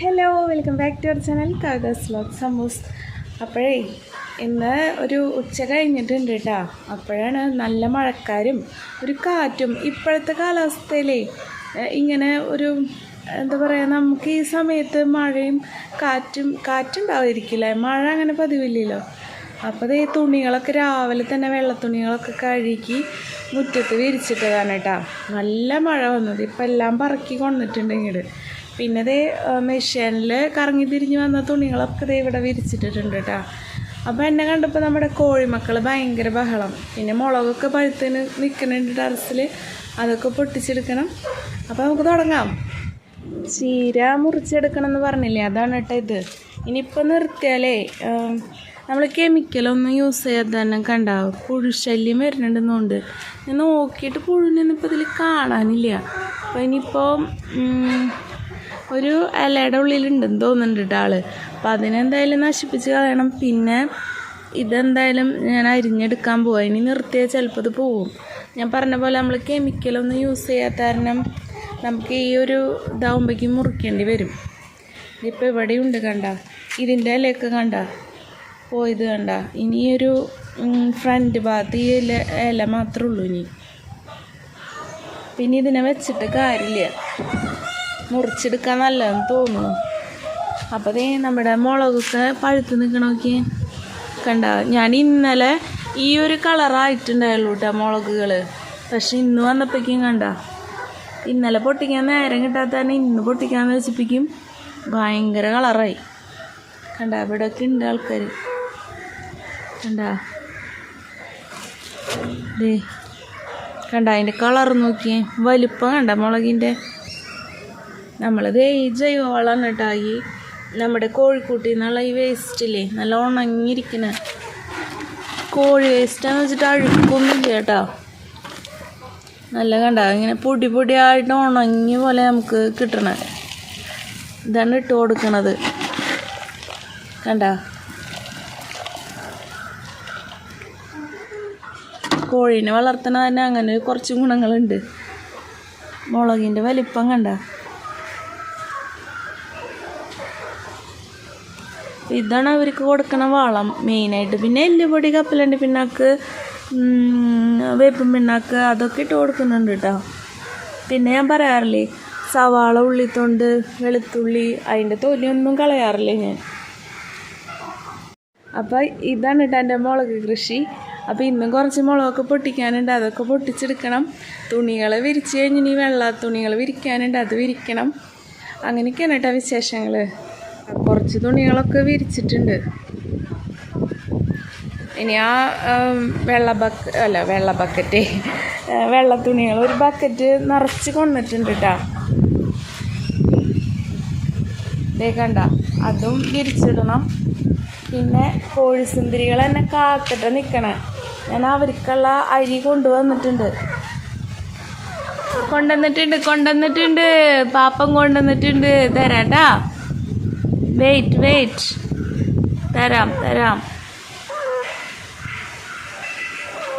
Hello welcome back to our channel Kavitha's ലോക് സമൂസ് അപ്പോഴേ ഇന്ന് ഒരു ഉച്ച കഴിഞ്ഞിട്ടുണ്ട് കേട്ടോ അപ്പോഴാണ് നല്ല മഴക്കാരും ഒരു കാറ്റും ഇപ്പോഴത്തെ കാലാവസ്ഥയിലേ ഇങ്ങനെ ഒരു എന്താ പറയുക നമുക്ക് ഈ സമയത്ത് മഴയും കാറ്റും കാറ്റുണ്ടാവാതിരിക്കില്ല? മഴ അങ്ങനെ പതിവില്ലല്ലോ. അപ്പോൾ ഈ തുണികളൊക്കെ രാവിലെ തന്നെ വെള്ള തുണികളൊക്കെ കഴുകി മുറ്റത്ത് വിരിച്ചിട്ടതാണ് കേട്ടോ നല്ല മഴ വന്നത്. ഇപ്പം എല്ലാം പറക്കി കൊണ്ടിട്ടുണ്ട് പിന്നെ ദേ മെഷീനിൽ കറങ്ങി തിരിഞ്ഞ് വന്ന തുണികളൊക്കെ ദേ ഇവിടെ വിരിച്ചിട്ടിട്ടുണ്ട് കേട്ടോ അപ്പോൾ എന്നെ കണ്ടപ്പോൾ നമ്മുടെ കോഴിമക്കൾ ഭയങ്കര ബഹളം. പിന്നെ മുളകൊക്കെ പഴുത്തിന് നിൽക്കുന്നുണ്ട് ടെറസിൽ അതൊക്കെ പൊട്ടിച്ചെടുക്കണം. അപ്പോൾ നമുക്ക് തുടങ്ങാം. ചീര മുറിച്ചെടുക്കണം എന്ന് പറഞ്ഞില്ലേ? അതാണ് കേട്ടോ ഇത്. ഇനിയിപ്പോൾ നിർത്തിയാലേ നമ്മൾ കെമിക്കലൊന്നും യൂസ് ചെയ്യാതെ തന്നെ കണ്ടാവും പുഴുശല്യം വരുന്നുണ്ടെന്നുണ്ട് ഞാൻ നോക്കിയിട്ട് പുഴുവിനൊന്നും ഇപ്പോൾ ഇതിൽ കാണാനില്ല. അപ്പോൾ ഇനിയിപ്പോൾ ഒരു ഇലയുടെ ഉള്ളിലുണ്ടെന്ന് തോന്നുന്നുണ്ട് കേട്ടോ ആൾ. അപ്പം അതിനെന്തായാലും നശിപ്പിച്ച് കളയണം. പിന്നെ ഇതെന്തായാലും ഞാൻ അരിഞ്ഞെടുക്കാൻ പോവാം. ഇനി നിർത്തിയാൽ ചിലപ്പോൾ ഇത് പോവും. ഞാൻ പറഞ്ഞ പോലെ നമ്മൾ കെമിക്കലൊന്നും യൂസ് ചെയ്യാത്ത കാരണം നമുക്ക് ഈ ഒരു ഇതാവുമ്പോഴേക്കും മുറിക്കേണ്ടി വരും. ഇതിപ്പോൾ എവിടെയുണ്ട് കണ്ട. ഇതിന്റെ ഇലയൊക്കെ കണ്ട. പോയത് കണ്ട. ഇനി ഒരു ഫ്രണ്ട് ഭാഗത്ത് ഈ ഇല ഇല മാത്രമേ ഉള്ളൂ ഇനി. പിന്നെ ഇതിനെ വെച്ചിട്ട് കാര്യമില്ല. മുറിച്ചെടുക്കാൻ നല്ലതെന്ന് തോന്നുന്നു. അപ്പോൾ ദേ നമ്മുടെ മുളകൊക്കെ പഴുത്ത് നിൽക്കണമൊക്കെ കണ്ട? ഞാൻ ഇന്നലെ ഈ ഒരു കളറായിട്ടുണ്ടായുള്ളൂ കേട്ടോ മുളകുകൾ പക്ഷെ ഇന്ന് വന്നപ്പോഴേക്കും കണ്ട? ഇന്നലെ പൊട്ടിക്കാൻ നേരം കിട്ടാത്ത തന്നെ ഇന്ന് പൊട്ടിക്കാന്ന് വെച്ചപ്പോഴേക്കും ഭയങ്കര കളറായി കണ്ട? ഇവിടെയൊക്കെ ഉണ്ട് ആൾക്കാർ കണ്ട? ദേ. കണ്ട? അതിന്റെ കളർ നോക്കിയേ. വലിപ്പം കണ്ട മുളകിന്റെ നമ്മളിത് ഈ ജൈവവളമാണ് കേട്ടോ ഈ നമ്മുടെ കോഴിക്കൂട്ടിൽ നിന്നുള്ള ഈ വേസ്റ്റില്ലേ നല്ല ഉണങ്ങിയിരിക്കുന്ന കോഴി വേസ്റ്റാന്ന് വെച്ചിട്ട് അഴുക്കൊന്നുമില്ല കേട്ടോ. നല്ല കണ്ട? ഇങ്ങനെ പൊടി പൊടിയായിട്ട് ഉണങ്ങിയ പോലെ നമുക്ക് കിട്ടണ. ഇതാണ് ഇട്ട് കൊടുക്കണത്. കണ്ട? കോഴീനെ വളർത്തണ തന്നെ അങ്ങനെ കുറച്ച് ഗുണങ്ങളുണ്ട്. മുളകിന്റെ വലിപ്പം കണ്ട? ഇതാണ് അവർക്ക് കൊടുക്കണ വളം മെയിനായിട്ട്. പിന്നെ എല്ലുപൊടി കപ്പലണ്ടി പിണ്ണാക്ക് വേപ്പും പിണ്ണാക്ക് അതൊക്കെ ഇട്ട് കൊടുക്കുന്നുണ്ട് കേട്ടോ പിന്നെ ഞാൻ പറയാറില്ലേ സവാള ഉള്ളിത്തൊണ്ട് വെളുത്തുള്ളി അതിന്റെ തൊലിയൊന്നും കളയാറില്ല ഞാൻ. അപ്പോൾ ഇതാണ് കേട്ടോ എന്റെ മുളക് കൃഷി. അപ്പോൾ ഇന്നും കുറച്ച് മുളകൊക്കെ പൊട്ടിക്കാനുണ്ട് അതൊക്കെ പൊട്ടിച്ചെടുക്കണം. തുണികൾ വിരിച്ച് കഴിഞ്ഞ് ഇനി വെള്ള തുണികൾ വിരിക്കാനുണ്ട് അത് വിരിക്കണം. അങ്ങനെയൊക്കെയാണ് കേട്ടോ വിശേഷങ്ങൾ കുറച്ച് തുണികളൊക്കെ വിരിച്ചിട്ടുണ്ട്. ഇനി ആ വെള്ള ബക്ക അല്ല വെള്ള ബക്കറ്റ് വെള്ള തുണികൾ ഒരു ബക്കറ്റ് നിറച്ച് കൊണ്ടിട്ടുണ്ട് കേട്ടോ കണ്ട അതും വിരിച്ചിടണം. പിന്നെ കോഴിസുന്ദരികൾ എന്നെ കാത്തിട്ട് നിൽക്കണേ ഞാൻ അവർക്കുള്ള അരി കൊണ്ടുവന്നിട്ടുണ്ട്. കൊണ്ടുവന്നിട്ടുണ്ട് കൊണ്ടുവന്നിട്ടുണ്ട്. പാപ്പം കൊണ്ടുവന്നിട്ടുണ്ട്. തരാട്ടാ വെയിറ്റ് വെയിറ്റ് തരാം തരാം.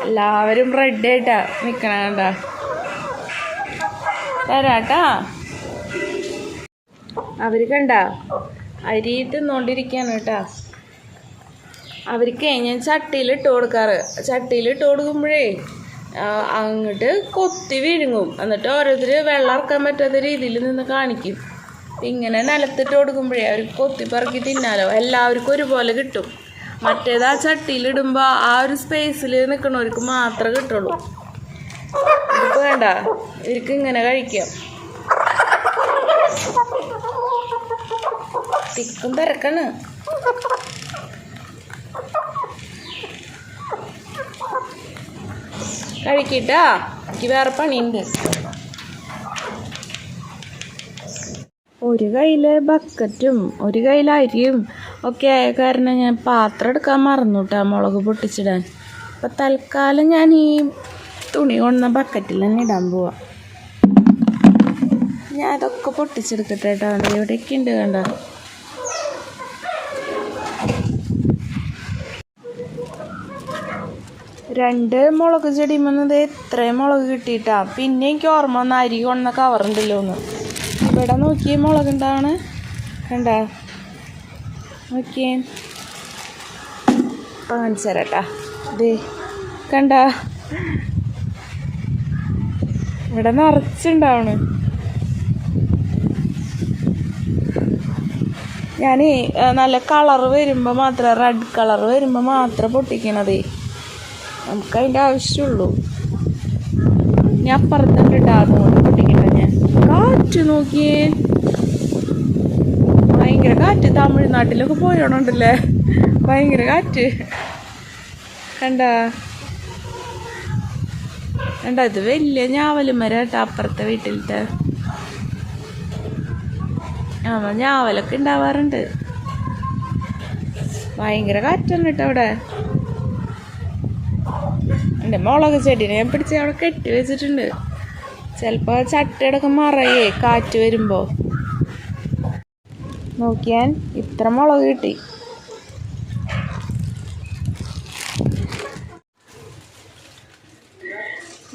എല്ലാവരും റെഡ് ആയിട്ടാ നിൽക്കണ തരാട്ടാ. അവർ കണ്ട? അരി തിന്നോണ്ടിരിക്കാണ് കേട്ടാ. അവർക്ക് ഞാൻ ചട്ടിയിൽ ഇട്ട് കൊടുക്കാറ്. ചട്ടിയിൽ ഇട്ട് കൊടുക്കുമ്പോഴേ അങ്ങോട്ട് കൊത്തി വിഴുങ്ങും. എന്നിട്ട് ഓരോരുത്തർ വെള്ളം ഇറക്കാൻ പറ്റാത്ത രീതിയിൽ നിന്ന് കാണിക്കും. ഇങ്ങനെ നിലത്തിട്ട് കൊടുക്കുമ്പോഴേ അവർക്ക് കൊത്തി പറക്കി തിന്നാലോ. എല്ലാവർക്കും ഒരുപോലെ കിട്ടും. മറ്റേത് ആ ചട്ടിയിലിടുമ്പോൾ ആ ഒരു സ്പേസിൽ നിൽക്കണവർക്ക് മാത്രമേ കിട്ടുള്ളൂ. ഇതിപ്പോൾ വേണ്ട. ഇവർക്ക് ഇങ്ങനെ കഴിക്കാം. തിക്കും തിരക്കാണ്. കഴിക്കട്ടാ എനിക്ക് വേറെ പണിയുണ്ട്. ഒരു കയ്യിൽ ബക്കറ്റും ഒരു കയ്യിൽ അരിയും ഒക്കെ ആയ കാരണം ഞാൻ പാത്രം എടുക്കാൻ മറന്നു മുളക് പൊട്ടിച്ചിടാൻ. അപ്പം തൽക്കാലം ഞാൻ ഈ തുണി കൊണ്ടുവന്ന ബക്കറ്റിൽ തന്നെ ഇടാൻ പോവാ. ഞാൻ അതൊക്കെ പൊട്ടിച്ചെടുക്കട്ടെ കേട്ടോ എവിടെയൊക്കെ ഉണ്ട് കണ്ടോ? രണ്ട് മുളക് ചെടിമെന്നത് എത്രയും മുളക് കിട്ടിയിട്ടാ. പിന്നെ എനിക്ക് ഓർമ്മ വന്ന അരി കൊണ്ട കവറുണ്ടല്ലോ ഒന്ന് ഇവിടെ നോക്കിയേ മുളക് ഉണ്ടാണ് കണ്ട? നോക്കിയേ. കാണിച്ചു ദേ കണ്ട? ഇവിടെ നിറച്ചുണ്ടാവണ്. ഞാൻ നല്ല കളർ വരുമ്പോൾ മാത്രം റെഡ് കളർ വരുമ്പോൾ മാത്രം പൊട്ടിക്കണതേ. നമുക്ക് അതിന്റെ ആവശ്യമുള്ളൂ ഞാൻ അപ്പുറത്തുണ്ട് കാറ്റ് നോക്കിയേ ഭയങ്കര കാറ്റ് തമിഴ്നാട്ടിലൊക്കെ പോയോണുണ്ടല്ലേ? ഭയങ്കര കാറ്റ്. കണ്ട? കണ്ട ഇത് വലിയ ഞാവലുമരം കേട്ടോ അപ്പുറത്തെ വീട്ടിലത്തെ. ആ ഞാവലൊക്കെ ഉണ്ടാവാറുണ്ട്. ഭയങ്കര കാറ്റാണ് കേട്ടോ അവിടെ. എന്റെ മുളക് ചെടീനെ ഞാൻ പിടിച്ച് അവിടെ കെട്ടി വെച്ചിട്ടുണ്ട്. ചിലപ്പോൾ ചട്ടയൊക്കെ മറയേ കാറ്റ് വരുമ്പോൾ നോക്കിയാൻ ഇത്ര മുളക് കിട്ടി.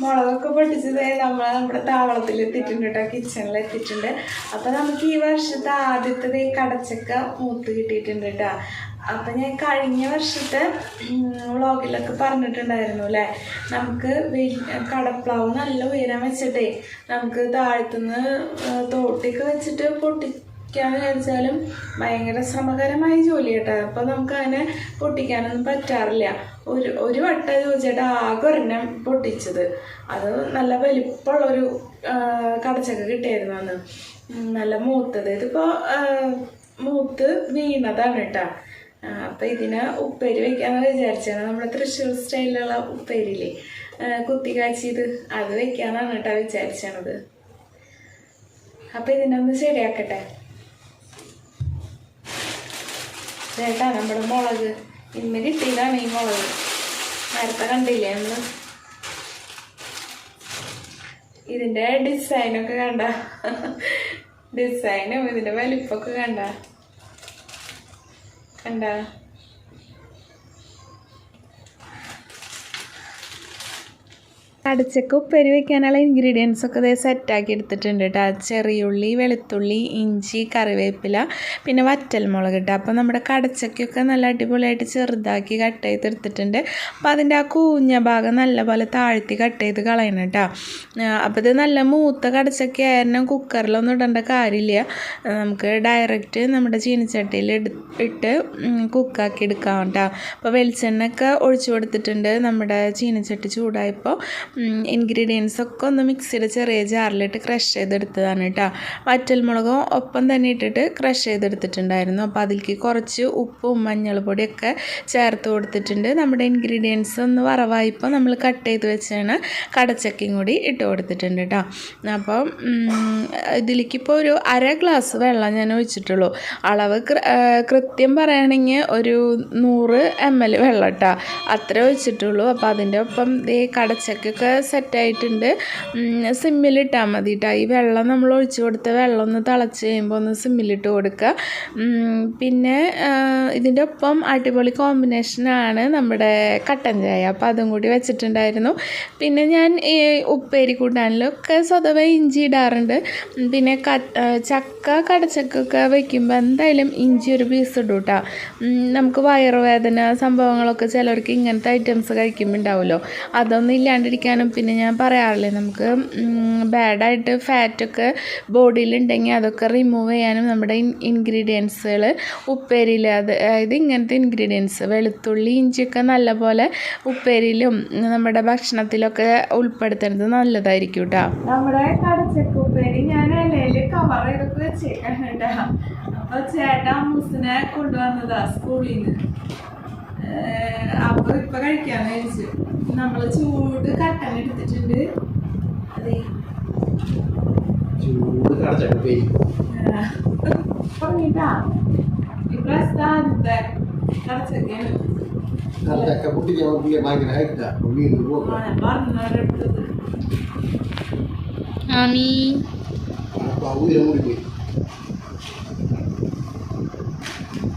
മുളകൊക്കെ പൊട്ടിച്ചത് നമ്മൾ നമ്മുടെ താവളത്തിൽ എത്തിയിട്ടുണ്ട് കേട്ടോ കിച്ചണിൽ എത്തിയിട്ടുണ്ട് അപ്പൊ നമുക്ക് ഈ വർഷത്തെ ആദ്യത്തെ ഈ കടച്ചക്ക മൂത്ത് കിട്ടിയിട്ടുണ്ട് കേട്ടോ. അപ്പൊ ഞാൻ കഴിഞ്ഞ വർഷത്തെ വ്ളോഗിലൊക്കെ പറഞ്ഞിട്ടുണ്ടായിരുന്നു അല്ലേ? നമുക്ക് കടപ്ലാവ് നല്ല ഉയരം വെച്ചിട്ടേ നമുക്ക് താഴത്തുനിന്ന് തോട്ടിക്ക് വെച്ചിട്ട് പൊട്ടി പൊട്ടിക്കാന്ന് വിചാരിച്ചാലും ഭയങ്കര ശ്രമകരമായ ജോലി കേട്ടോ അപ്പൊ നമുക്ക് അതിനെ പൊട്ടിക്കാനൊന്നും പറ്റാറില്ല. ഒരു ഒരു വട്ടം ചോദിച്ചിട്ട് ആകെ ഒരെണ്ണം പൊട്ടിച്ചത്. അത് നല്ല വലിപ്പമുള്ളൊരു കടച്ചൊക്കെ കിട്ടിയായിരുന്നു അന്ന്. നല്ല മൂത്തത്. ഇതിപ്പോ മൂത്ത് വീണതാണ് കേട്ടോ. അപ്പൊ ഇതിന് ഉപ്പേരി വെക്കാന്ന് വിചാരിച്ചാണ് നമ്മുടെ തൃശ്ശൂർ സ്റ്റൈലിലുള്ള ഉപ്പേരിയില്ലേ? കുത്തി കാച്ചിയത് അത് വെക്കാന്നാണ് കേട്ടോ വിചാരിച്ചത് അപ്പൊ ഇതിനൊന്ന് ശരിയാക്കട്ടെ. ചേട്ടാ നമ്മുടെ മുളക്. ഇന്ന് കിട്ടിയതാണ് ഈ മുളക് നേരത്തെ കണ്ടില്ലേ അന്ന് ഇതിന്റെ ഡിസൈനൊക്കെ കണ്ട. ഡിസൈനും ഇതിന്റെ വലിപ്പൊക്കെ കണ്ട. കണ്ട? കടച്ചക്ക ഉപ്പേരി വെക്കാനുള്ള ഇൻഗ്രീഡിയൻസ് ഒക്കെ ഇതേ സെറ്റാക്കി എടുത്തിട്ടുണ്ട് കേട്ടോ ചെറിയുള്ളി വെളുത്തുള്ളി ഇഞ്ചി കറിവേപ്പില പിന്നെ വറ്റൽമുളക് കേട്ടോ അപ്പോൾ നമ്മുടെ കടച്ചക്കൊക്കെ നല്ല അടിപൊളിയായിട്ട് ചെറുതാക്കി കട്ട് ചെയ്തെടുത്തിട്ടുണ്ട് അപ്പോൾ അതിന്റെ ആ കൂഞ്ഞ ഭാഗം നല്ലപോലെ താഴ്ത്തി കട്ട് ചെയ്ത് കളയണം കേട്ടോ അപ്പോൾ ഇത് നല്ല മൂത്ത കടച്ചക്ക ആയിരുന്നു കുക്കറിലൊന്നും ഇടേണ്ട കാര്യമില്ല. നമുക്ക് ഡയറക്റ്റ് നമ്മുടെ ചീനിച്ചട്ടിയിൽ ഇട്ട് കുക്കാക്കി എടുക്കാം കേട്ടോ അപ്പോൾ വെളിച്ചെണ്ണ ഒക്കെ ഒഴിച്ചു കൊടുത്തിട്ടുണ്ട് നമ്മുടെ ചീനിച്ചട്ടി ചൂടായപ്പോൾ ഇൻഗ്രീഡിയൻസ് ഒന്ന് മിക്സിയുടെ ചെറിയ ജാറിലിട്ട് ക്രഷ് ചെയ്തെടുത്തതാണ് കേട്ടോ വറ്റൽമുളകും ഒപ്പം തന്നെ ഇട്ടിട്ട് ക്രഷ് ചെയ്തെടുത്തിട്ടുണ്ടായിരുന്നു. അപ്പോൾ അതിലേക്ക് കുറച്ച് ഉപ്പും മഞ്ഞൾപ്പൊടിയൊക്കെ ചേർത്ത് കൊടുത്തിട്ടുണ്ട്. നമ്മുടെ ഇൻഗ്രീഡിയൻസ് ഒന്ന് വറവായിപ്പോൾ നമ്മൾ കട്ട് ചെയ്ത് വെച്ചാണ് കടച്ചക്കയും കൂടി ഇട്ട് കൊടുത്തിട്ടുണ്ട് കേട്ടോ അപ്പം ഇതിലേക്ക് ഇപ്പോൾ ഒരു അര ഗ്ലാസ് വെള്ളം ഞാൻ ഒഴിച്ചിട്ടുള്ളൂ. അളവ് കൃത്യം പറയുകയാണെങ്കിൽ ഒരു നൂറ് എം എൽ വെള്ളം കേട്ടോ അത്ര ഒഴിച്ചിട്ടുള്ളൂ. അപ്പോൾ അതിന്റെ ഒപ്പം ഈ കടച്ചക്കൊക്കെ സെറ്റായിട്ടുണ്ട്. സിമ്മിലിട്ടാൽ മതി കേട്ടോ ഈ വെള്ളം നമ്മൾ ഒഴിച്ചു കൊടുത്ത വെള്ളം ഒന്ന് തിളച്ച് കഴിയുമ്പോൾ ഒന്ന് സിമ്മിലിട്ട് കൊടുക്കുക പിന്നെ ഇതിന്റെ ഒപ്പം അടിപൊളി കോമ്പിനേഷനാണ് നമ്മുടെ കട്ടൻ ചായ. അപ്പോൾ അതും കൂടി വെച്ചിട്ടുണ്ടായിരുന്നു. പിന്നെ ഞാൻ ഉപ്പേരി കൂട്ടാനിലൊക്കെ സ്വതവേ ഇഞ്ചി ഇടാറുണ്ട്. പിന്നെ ചക്ക കടച്ചക്കൊക്കെ വയ്ക്കുമ്പോൾ എന്തായാലും ഇഞ്ചി ഒരു പീസ് ഇടും കേട്ടോ നമുക്ക് വയറുവേദന സംഭവങ്ങളൊക്കെ ചിലർക്ക് ഇങ്ങനത്തെ ഐറ്റംസ് കഴിക്കുമ്പോൾ ഉണ്ടാവുമല്ലോ. അതൊന്നും ഇല്ലാണ്ടിരിക്കാനും പിന്നെ ഞാൻ പറയാറില്ലേ നമുക്ക് ബാഡായിട്ട് ഫാറ്റൊക്കെ ബോഡിയിലുണ്ടെങ്കിൽ അതൊക്കെ റിമൂവ് ചെയ്യാനും നമ്മുടെ ഇൻഗ്രീഡിയൻസുകൾ ഉപ്പേരിയിൽ അത് അതായത് ഇങ്ങനത്തെ ഇൻഗ്രീഡിയൻസ് വെളുത്തുള്ളി ഇഞ്ചിയൊക്കെ നല്ലപോലെ ഉപ്പേരിയിലും നമ്മുടെ ഭക്ഷണത്തിലൊക്കെ ഉൾപ്പെടുത്തുന്നത് നല്ലതായിരിക്കും കേട്ടോ നമ്മുടെ കടച്ചക്ക ഉപ്പേരി ഞാൻ ഇലയിൽ കവർ ചെയ്തൊക്കെ വെച്ചേക്കാൻ കേട്ടോ അപ്പൊ ചേട്ടാ മുസിനെ കൊണ്ടുവന്നതാ സ്കൂളിൽ നിന്ന് അപ്പൊ ഇപ്പം കഴിക്കാൻ കഴിച്ചു. നമ്മൾ ചൂട് കട്ടൻ എടുത്തിട്ടുണ്ട്. അതെ. ചൂട് കടച്ചക്ക പേര് പറഞ്ഞിട്ടാ ഇപ്രാവശ്യത്തെ ആദ്യത്തെ കടച്ചക്കയാണ് കടച്ചക്ക പൊട്ടിക്കാൻ നോക്കിയ ഭയങ്കര ഹൈറ്റാ. വീണ്ടും ആ, പോകാം ഞാൻ പറഞ്ഞവരെടുത്തത് അപ്പൊ ആ ഉയരം കൂടി പോയി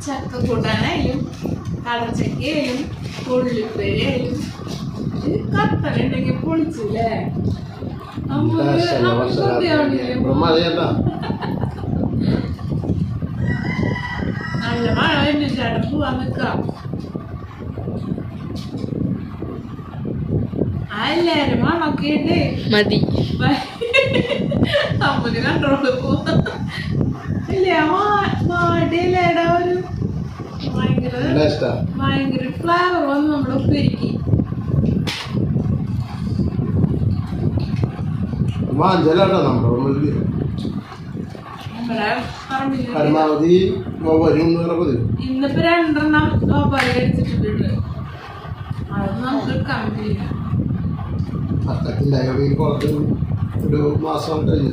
ചക്ക കൂട്ടാനായാലും കടച്ചക്കയായാലും കൊള്ളിപ്പേരായാലും കത്തലുണ്ടെങ്കിൽ പൊളിച്ചില്ലേ? നല്ല മഴ വരുന്നുണ്ട് ചേട്ടൻ പോവാൻ നിക്കാം. എല്ലാരും മണക്കേണ്ടേ മതി. അമ്മന് കണ്ടോളൂ. പോവാ ഇല്ല മാടിയല്ലേടാ ഒരു ഭയങ്കര ഭയങ്കര ഫ്ലേവർ വന്നു നമ്മുടെ ഉപ്പേരിക്ക്. പരമാവധി ഇന്നിപ്പോ രണ്ടെണ്ണം അടിച്ചിട്ടുണ്ട്. അത് നമുക്ക് കുറച്ച് ഒരു മാസം കഴിഞ്ഞു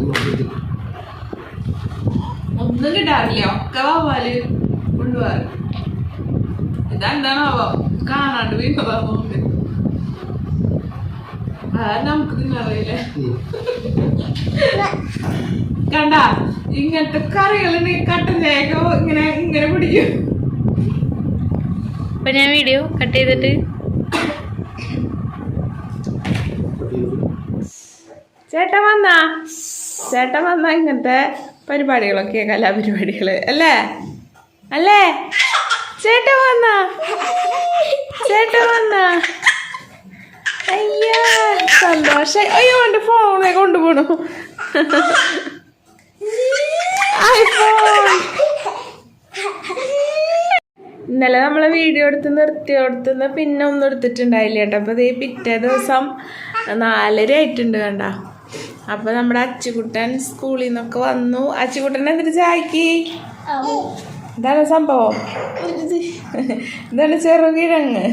ഒന്നും കിട്ടാറില്ല. ഒക്കെ ഗോപാൽ കൊണ്ടുപോകാറ്. ഇതെന്താണാവോ കാണാണ്ട് അതാ നമുക്ക് തിന്നറിയില്ലേ കണ്ട ഇങ്ങനത്തെ കറികളുണ്ടെങ്കിൽ കട്ട് ചെയ്യോ ഇങ്ങനെ ഇങ്ങനെ പിടിക്കും അപ്പൊ ഞാൻ വീഡിയോ കട്ട് ചെയ്തിട്ട്? ചേട്ടൻ വന്നാ? ചേട്ടൻ വന്നാ ഇങ്ങനത്തെ പരിപാടികളൊക്കെ കലാപരിപാടികൾ. അല്ലേ? അല്ലേ? ചേട്ടൻ വന്ന. ചേട്ടൻ വന്ന. അയ്യോ സന്തോഷം. അയ്യോ എന്റെ ഫോണെ കൊണ്ടുപോണു ഇന്നലെ നമ്മളെ വീഡിയോ എടുത്ത് നിർത്തി കൊടുത്തുനിന്ന് പിന്നെ ഒന്നും എടുത്തിട്ടുണ്ടായില്ല കേട്ടോ. അപ്പോൾ ഈ പിറ്റേ ദിവസം നാലര ആയിട്ടുണ്ട് കണ്ട. അപ്പോൾ നമ്മുടെ അച്ചുകുട്ടൻ സ്കൂളിൽ നിന്നൊക്കെ വന്നു. അച്ചുകുട്ടൻ എന്തിട്ട് ചായക്ക്? ഇതാണ് സംഭവം. ഇതാണ് ചെറുകിഴങ്ങ്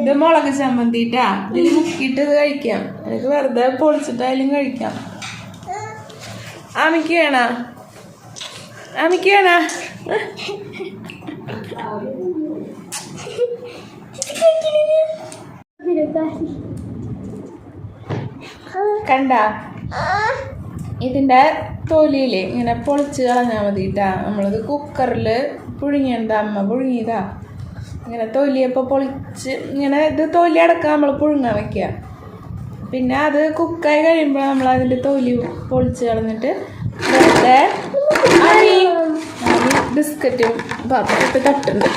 ഇത് മുളക് ചമ്മന്തിട്ടാ. ഇതിൽ മുക്കിയിട്ട് ഇത് കഴിക്കാം. എനിക്ക് വെറുതെ പൊളിച്ചിട്ടായാലും കഴിക്കാം. ആമിക്ക് വേണ? ആമിക്ക് വേണ? കണ്ട? ഇതിന്റെ തൊലിയിൽ ഇങ്ങനെ പൊളിച്ച് കളഞ്ഞാൽ മതിട്ടാ. നമ്മളിത് കുക്കറിൽ പുഴുങ്ങിയതാ അമ്മ പുഴുങ്ങിയതാ. ഇങ്ങനെ തൊലിയപ്പോൾ പൊളിച്ച് ഇങ്ങനെ ഇത് തൊലി അടക്കം നമ്മൾ പുഴുങ്ങാൻ വയ്ക്കുക പിന്നെ അത് കുക്കായി കഴിയുമ്പോൾ നമ്മൾ അതിന്റെ തൊലി പൊളിച്ച് കളഞ്ഞിട്ട് വെറുതെ അരി ബിസ്ക്കറ്റും പാത്രത്തിൽ തട്ടുണ്ട്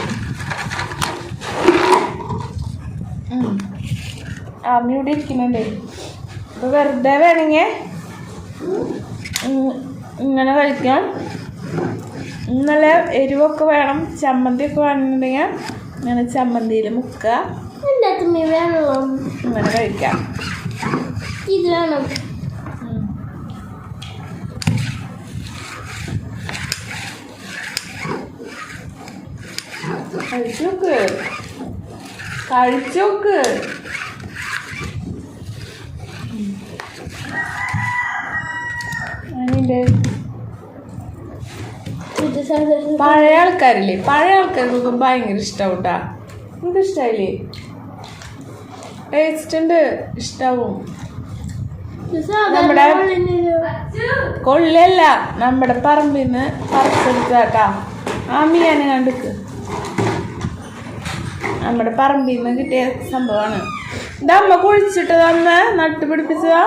ഇവിടെ ഇരിക്കുന്നുണ്ട്. അപ്പോൾ വെറുതെ വേണമെങ്കിൽ ഇങ്ങനെ കഴിക്കാം. നല്ല എരിവൊക്കെ വേണം ചമ്മന്തിയൊക്കെ വേണമെന്നുണ്ടെങ്കിൽ ഇങ്ങനെ ചമ്മന്തിയിൽ മുക്കുക. ഇങ്ങനെ കഴിക്കാം. ഇത് വേണം കഴിച്ചോക്ക്. കഴിച്ചോക്ക് അതിന്റെ ഇത് സാധാരണ പഴയ ആൾക്കാരില്ലേ? പഴയ ആൾക്കാർക്കൊക്കെ ഭയങ്കര ഇഷ്ടാവും കേട്ടാ നിങ്ങൾക്ക് ഇഷ്ടായില്ലേ ടേസ്റ്റ് ഇഷ്ടാവും. നമ്മുടെ- കൊള്ളല്ല നമ്മുടെ പറമ്പിൽ നിന്ന് പറിച്ചെടുത്താട്ടാ ആ മീയാനെ കണ്ടിക്ക് നമ്മുടെ പറമ്പിൽ നിന്ന് കിട്ടിയ സംഭവമാണ്. ഇത് അമ്മ കുഴിച്ചിട്ടത് അമ്മ നട്ടുപിടിപ്പിച്ചതാ.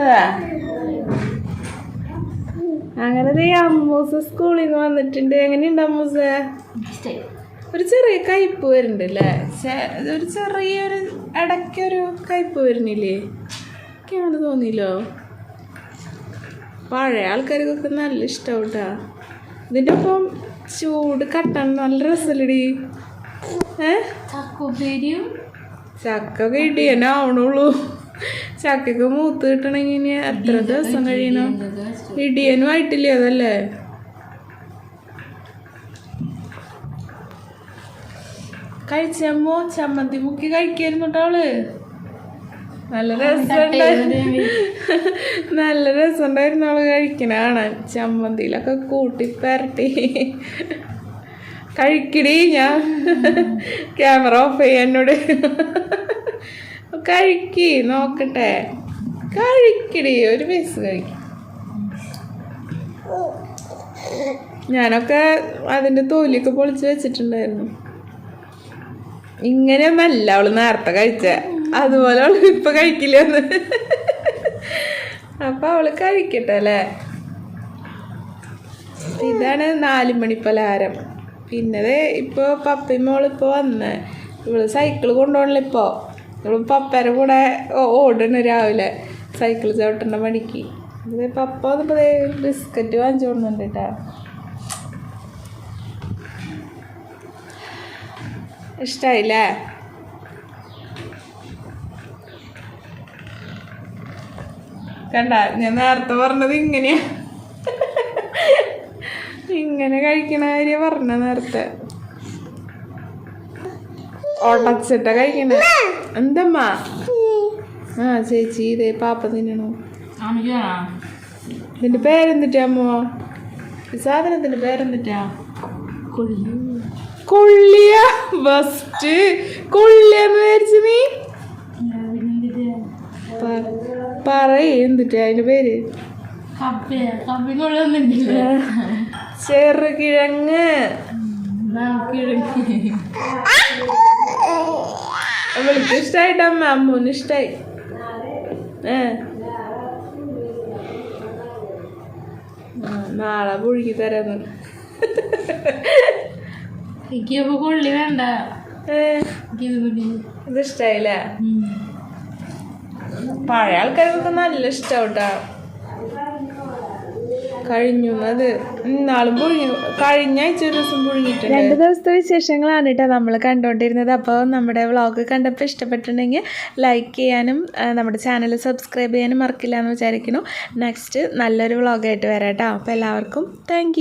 അതാ. അങ്ങനെ അമ്മൂസ് സ്കൂളിൽ നിന്ന് വന്നിട്ടുണ്ട്. എങ്ങനെയുണ്ട് അമ്മൂസ്? ഒരു ചെറിയ കയ്പ് വരുന്നുണ്ട് അല്ലേ ഒരു ചെറിയൊരു ഇടയ്ക്കൊരു കയ്പ് വരുന്നില്ലേ? ഒക്കെയാണ് തോന്നിയില്ലോ. പഴയ ആൾക്കാർക്കൊക്കെ നല്ല ഇഷ്ടം കേട്ടോ ഇതിന്റെ ഒപ്പം ചൂട് കട്ടൻ നല്ല രസമല്ലടി ഏ? ചക്കൊക്കെ ഇടിയനാവണുള്ളൂ ചക്കൊക്കെ മൂത്ത് കിട്ടണമെങ്കിൽ ഇനി എത്ര ദിവസം കഴിയണം? ഇടിയനും ആയിട്ടില്ല അതല്ലേ? കഴിച്ചമ്മോ ചമ്മന്തി മുക്കി കഴിക്കായിരുന്നു കേട്ടോൾ അവൾ. നല്ല രസമുണ്ടായിരുന്നു നല്ല രസമുണ്ടായിരുന്നു അവൾ കഴിക്കണ കാണാൻ. ചമ്മന്തിയിലൊക്കെ കൂട്ടി പരട്ടി. കഴിക്കടി ഞാൻ. ക്യാമറ ഓഫ് ചെയ്യാനോട് കഴിക്ക് നോക്കട്ടെ. കഴിക്കടി ഒരു പീസ് കഴിക്കും. ഞാനൊക്കെ അതിന്റെ തോലിയൊക്കെ പൊളിച്ച് വെച്ചിട്ടുണ്ടായിരുന്നു. ഇങ്ങനെയൊന്നല്ല അവൾ നേരത്തെ കഴിച്ച. അതുപോലെ അവൾ ഇപ്പൊ കഴിക്കില്ലെന്ന്. അപ്പൊ അവൾ കഴിക്കട്ടെ അല്ലേ? ഇതാണ് നാല് മണി പലഹാരം. പിന്നത് ഇപ്പൊ പപ്പയും മോളിപ്പോൾ വന്ന്. ഇവൾ സൈക്കിൾ കൊണ്ടുപോകണില്ല ഇപ്പോൾ ഇവൾ പപ്പേരെ കൂടെ ഓടണു രാവിലെ. സൈക്കിൾ ചവിട്ടേണ്ട പണിക്ക്. പപ്പ ബിസ്ക്കറ്റ് വാങ്ങിച്ചു കൊടുക്കുന്നുണ്ട് കേട്ടോ. ഇഷ്ടായില്ലേ? കണ്ട ഞാൻ നേരത്തെ പറഞ്ഞത് ഇങ്ങനെയാ. ഇങ്ങനെ കഴിക്കണ കാര്യം പറഞ്ഞ നേരത്തെ. ഒടച്ചിട്ട കഴിക്കണേ? എന്തമ്മാ? ആ ചേച്ചി ഇതേ പാപ്പ തിന്നണോ. ഇതിന്റെ പേരെന്തിട്ടാ അമ്മോ? ഈ സാധനത്തിന്റെ പേരെന്തിട്ടാ? കൊള്ളിയ ബസ്റ്റ് കൊള്ളിയെന്ന് വിചാരിച്ചു നീ? പറയേ എന്തിട്ടാ അതിന്റെ പേര്? ചെറുകിഴങ്ങ്. അവൾക്ക് ഇഷ്ടായിട്ട് അമ്മ അമ്മൂന് ഇഷ്ടായി ഏ നാളെ പുഴുകി തരാന്ന് എനിക്കപ്പോ കൊള്ളി വേണ്ട. ഇത് ഇഷ്ടായില്ലേ? പഴയ ആൾക്കാർക്കൊക്കെ നല്ല ഇഷ്ടാവട്ടാ. കഴിഞ്ഞു അത് ഇന്നാളും പുഴുങ്ങി കഴിഞ്ഞ ആഴ്ച ഒരു ദിവസം രണ്ട് ദിവസത്തെ വിശേഷങ്ങളാണ് കേട്ടോ നമ്മൾ കണ്ടുകൊണ്ടിരുന്നത് അപ്പോൾ നമ്മുടെ വ്ളോഗ് കണ്ടപ്പോൾ ഇഷ്ടപ്പെട്ടിട്ടുണ്ടെങ്കിൽ ലൈക്ക് ചെയ്യാനും നമ്മുടെ ചാനൽ സബ്സ്ക്രൈബ് ചെയ്യാനും മറക്കില്ല എന്ന് വിചാരിക്കുന്നു. നെക്സ്റ്റ് നല്ലൊരു വ്ളോഗായിട്ട് വരാം കേട്ടോ അപ്പോൾ എല്ലാവർക്കും താങ്ക്